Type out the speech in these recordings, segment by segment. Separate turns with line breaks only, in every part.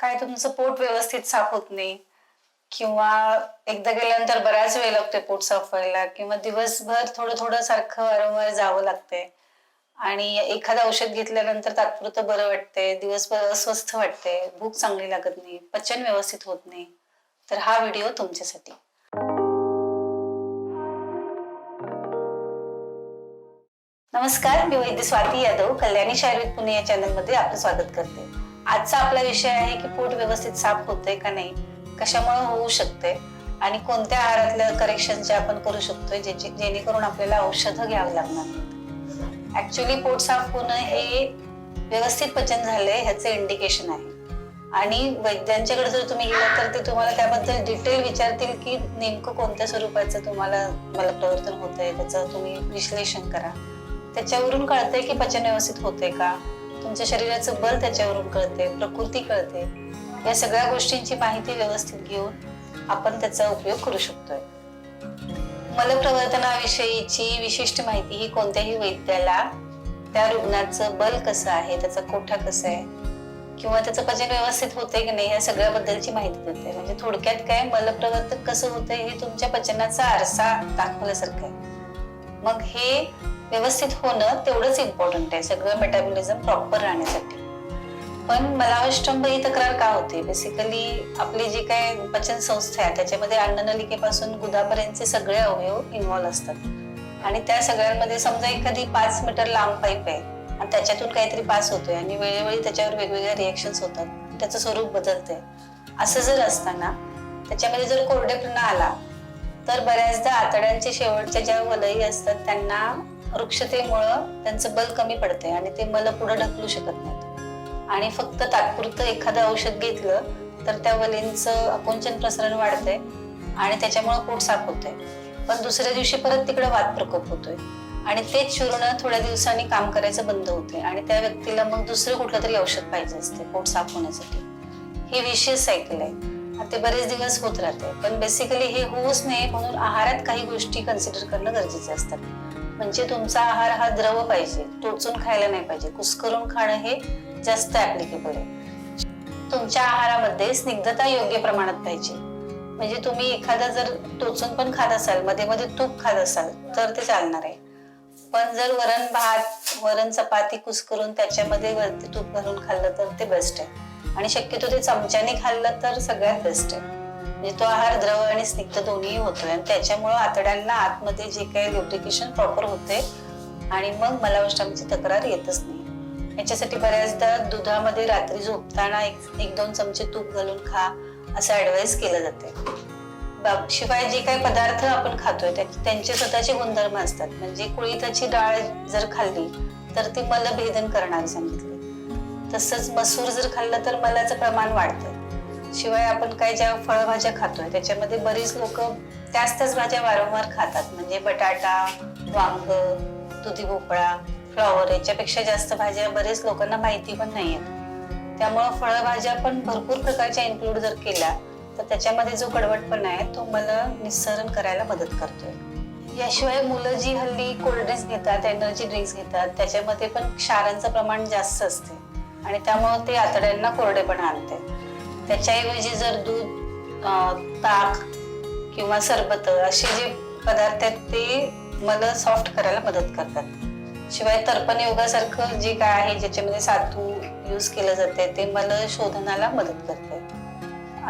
काय तुमचं पोट व्यवस्थित साफ होत नाही? किंवा एकदा गेल्यानंतर बराच वेळ लागतोय पोट साफ व्हायला किंवा दिवसभर थोडं थोडं सारखं वारंवार जावं लागतंय. आणि एखादं औषध घेतल्यानंतर तात्पुरतं बरं वाटतंय दिवसभर अस्वस्थ वाटते भूक चांगली लागत नाही पचन व्यवस्थित होत नाही. तर हा व्हिडिओ तुमच्यासाठी. नमस्कार मी वैद्य स्वाती यादव कल्याणी शारीरिक पुणे या चॅनलमध्ये आपलं स्वागत करते. आजचा आपला विषय आहे की पोट व्यवस्थित साफ होतंय का नाही? कशामुळे होऊ शकते आणि कोणत्या आहारातल्या करेक्शन जे आपण करू शकतोय जेणेकरून आपल्याला औषधं घ्यावी लागणार? नाहीत ऍक्च्युली पोट साफ होणं हे व्यवस्थित पचन झालंय ह्याचं इंडिकेशन आहे. आणि वैद्यांच्याकडे जर तुम्ही गेलात तर ते तुम्हाला त्याबद्दल डिटेल विचारतील की नेमकं कोणत्या स्वरूपाचं तुम्हाला मला प्रवर्तन होत आहे त्याचं तुम्ही विश्लेषण करा. त्याच्यावरून कळतंय की पचन व्यवस्थित होते का? तुमच्या शरीराचं बल त्याच्यावरून कळते प्रकृती कळते या सगळ्या गोष्टींची माहिती व्यवस्थित घेऊन आपण त्याचा उपयोग करू शकतोय. मलप्रवर्तनाविषयीची विशिष्ट माहिती ही कोणत्याही वैद्याला त्या रुग्णाचं बल कसं आहे त्याचा कोठा कसा आहे किंवा त्याचं पचन व्यवस्थित होते की नाही या सगळ्याबद्दलची माहिती देते म्हणजे थोडक्यात काय मलप्रवर्तन कसं होतं हे तुमच्या पचनाचा आरसा दाखवल्यासारखं आहे. मग हे व्यवस्थित होणं तेवढंच इम्पॉर्टंट आहे. सगळं मेटाबॉलिझम प्रॉपर राहण्यासाठी. पण मलावष्टंभ ही तक्रार का होते? बेसिकली आपली जी काय पचन संस्था आहे त्याच्यामध्ये अन्ननलिकेपासून गुदापर्यंतचे सगळे अवयव इन्व्हॉल्व असतात. आणि त्या सगळ्यांमध्ये समजा एखादी पाच मीटर लांब पाईप आहे आणि त्याच्यातून काहीतरी पास होतोय आणि वेळोवेळी त्याच्यावर वेगवेगळ्या रिएक्शन्स होतात त्याचं स्वरूप बदलतंय. असं जर असताना त्याच्यामध्ये जर कोरडेपणा आला तर बऱ्याचदा आतड्यांचे शेवटच्या ज्या वलयी असतात त्यांना वृक्षतेमुळं त्यांचं बल कमी पडते आणि ते मल पुढे ढकलू शकत नाहीत. आणि फक्त तात्पुरतं एखादं औषध घेतलं तर त्या वलींचं आकुंचन प्रसरण वाढते आणि त्याच्यामुळं पोट साफ होते पण दुसऱ्या दिवशी परत तिकडे वाद प्रकोप होतोय. आणि तेच चूर्ण थोड्या दिवसांनी काम करायचं बंद होते आणि त्या व्यक्तीला मग दुसरं कुठलं तरी औषध पाहिजे असते पोट साफ होण्यासाठी. हे विशेष सायकल आहे. ते बरेच दिवस होत राहते पण बेसिकली हे होऊच नये म्हणून आहारात काही गोष्टी कन्सिडर करणं गरजेचं असतात म्हणजे तुमचा आहार हा द्रव पाहिजे टोचून खायला नाही पाहिजे. कुस्करून खाणं हे जास्त ऍप्लिकेबल आहे. तुमच्या आहारामध्ये स्निग्धता योग्य प्रमाणात पाहिजे. म्हणजे तुम्ही एखादा जर टोचून पण खात असाल मध्ये मध्ये तूप खात असाल तर ते चालणार आहे. पण जर वरण भात वरण चपाती कुस्करून त्याच्यामध्ये वरती तूप घालून खाल्लं तर ते बेस्ट आहे. आणि शक्यतो ते चमच्याने खाल्लं तर सगळ्यात बेस्ट आहे. म्हणजे तो आहार द्रव आणि स्निग्ध दोन्ही होतोय. आणि त्याच्यामुळं आतड्यांना आतमध्ये जे काही ल्युब्रिकेशन प्रॉपर होते आणि मग मलावष्टांची तक्रार येतच नाही. याच्यासाठी बऱ्याचदा दुधामध्ये रात्री झोपताना एक एक दोन चमचे तूप घालून खा असं ऍडवाइस केलं जाते. बाब- शिवाय जे काही पदार्थ आपण खातोय त्यांचे स्वतःचे गुणधर्म असतात. म्हणजे कुळीथाची डाळ जर खाल्ली तर ती मलभेदन करणारी सांगितली. तसंच मसूर जर खाल्लं तर मलाचं प्रमाण वाढतं शिवाय आपण काय ज्या फळभाज्या खातोय त्याच्यामध्ये बरीच लोक त्याच त्याच भाज्या वारंवार खातात. म्हणजे बटाटा वांग दुधी भोपळा फ्लॉवर याच्यापेक्षा जास्त भाज्या बरेच लोकांना माहिती पण नाही आहेत त्यामुळं फळभाज्या पण भरपूर प्रकारच्या इन्क्लूड जर केल्या तर त्याच्यामध्ये जो कडवटपणा आहे तो मला निस्सरण करायला मदत करतोय. याशिवाय मुलं जी हल्ली कोल्ड्रिंक्स घेतात एनर्जी ड्रिंक्स घेतात त्याच्यामध्ये पण क्षारांचं प्रमाण जास्त असते आणि त्यामुळं ते आतड्यांना कोरडेपणा आणते त्याच्याऐवजी जर दूध ताक किंवा सरबत असे जे पदार्थ आहेत ते मला सॉफ्ट करायला मदत करतात. शिवाय तर्पण योगासारखं जे काय आहे ज्याच्यामध्ये सातू यूज केलं जाते ते मला शोधनाला मदत करते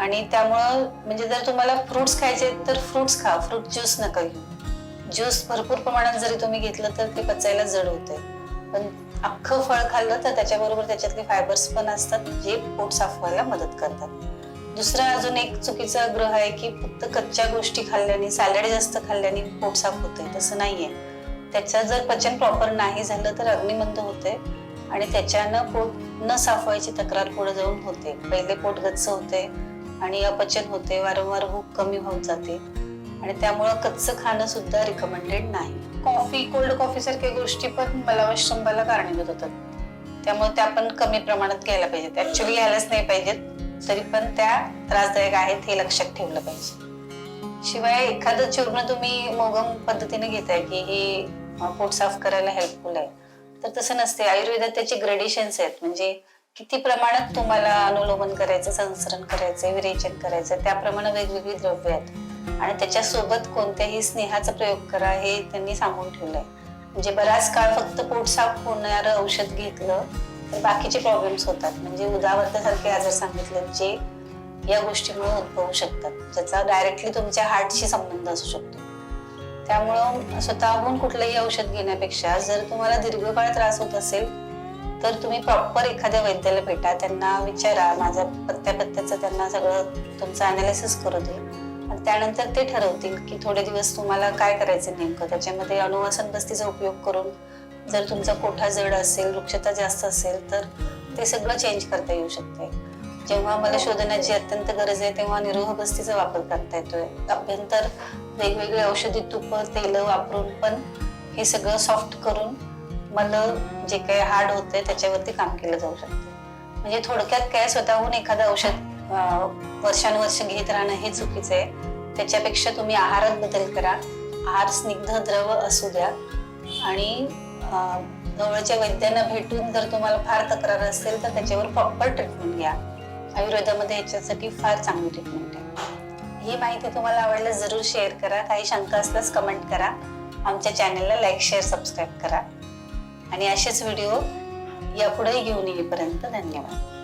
आणि त्यामुळं म्हणजे जर तुम्हाला फ्रुट्स खायचे तर फ्रुट्स खा. फ्रूट ज्यूस नका घेऊ. ज्यूस भरपूर प्रमाणात जरी तुम्ही घेतलं तर ते पचायला जड होते पण अख्खं फळ खाल्लं तर त्याच्याबरोबर त्याच्यातले फायबर्स पण असतात जे पोट साफ व्हायला मदत करतात. दुसरं अजून एक चुकीचा ग्रह आहे की फक्त कच्च्या गोष्टी खाल्ल्याने सॅलड जास्त खाल्ल्याने पोट साफ होते तसं नाहीये. त्याचं जर पचन प्रॉपर नाही झालं तर अग्निमंद होते आणि त्याच्यानं पोट न साफ व्हायची तक्रार पुढे जाऊन होते. पहिले पोट गच्च होते आणि अपचन होते वारंवार भूक कमी होत जाते. आणि त्यामुळं कच्चं खाणं सुद्धा रिकमेंडेड नाही. कॉफी कोल्ड कॉफी सारख्या गोष्टी पण मलावष्टंभाला कारणीभूत होतात त्यामुळे त्या पण कमी प्रमाणात घ्यायला पाहिजेत. ऍक्च्युली घ्यायलाच नाही पाहिजेत. तरी पण त्या त्रासदायक आहेत हे लक्षात ठेवलं पाहिजे. शिवाय एखादं चूर्ण तुम्ही मोगम पद्धतीने घेताय की हे पोट साफ करायला हेल्पफुल आहे. तर तसं नसते आयुर्वेदात त्याचे ग्रेडेशन्स आहेत. म्हणजे किती प्रमाणात तुम्हाला अनुलोमन करायचं संसरण करायचं विरेचन करायचं त्याप्रमाणे वेगवेगळी द्रव्य आहेत. आणि त्याच्यासोबत कोणत्याही स्नेहाचा प्रयोग करा हे त्यांनी सांगून ठेवलंय. म्हणजे बराच काळ फक्त पोट साफ होणारं औषध घेतलं तर बाकीचे प्रॉब्लेम्स होतात. म्हणजे उदावर्तासारखे आजार सांगितले जे या गोष्टीमुळे उद्भवू शकतात. ज्याचा डायरेक्टली तुमच्या हार्टशी संबंध असू शकतो. त्यामुळं स्वतःहून कुठलंही औषध घेण्यापेक्षा जर तुम्हाला दीर्घकाळ त्रास होत असेल तर तुम्ही प्रॉपर एखाद्या वैद्याला भेटा. त्यांना विचारा. माझ्या पत्त्या पत्त्याचं त्यांना सगळं तुमचं अनालिसिस करू दे. आणि त्यानंतर ते ठरवतील की थोडे दिवस तुम्हाला काय करायचं नेमकं? त्याच्यामध्ये अनुवासन बस्तीचा उपयोग करून जर तुमचा कोठा जड असेल वृक्षता जास्त असेल तर ते सगळं चेंज करता येऊ शकते. जेव्हा मला शोधण्याची अत्यंत गरज आहे तेव्हा निरोह बस्तीचा वापर करता येतोय. अभ्यंतर वेगवेगळे औषधी तुप तेल वापरून पण हे सगळं सॉफ्ट करून मला जे काही हार्ड होते त्याच्यावरती काम केलं जाऊ शकते. म्हणजे थोडक्यात काय स्वतःहून एखादं औषध वर्षानुवर्ष घेत राहणं हे चुकीचं आहे. त्याच्यापेक्षा तुम्ही आहारात बदल करा. आहार स्निग्ध द्रव असू द्या. आणि जवळच्या वैद्यांना भेटून जर तुम्हाला फार तक्रार असेल तर त्याच्यावर प्रॉपर ट्रीटमेंट घ्या. आयुर्वेदामध्ये याच्यासाठी फार चांगली ट्रीटमेंट आहे. ही माहिती तुम्हाला आवडल्यास जरूर शेअर करा. काही शंका असल्यास कमेंट करा. आमच्या चॅनलला लाईक शेअर सबस्क्राईब करा. आणि असेच व्हिडिओ यापुढेही घेऊन येईपर्यंत धन्यवाद.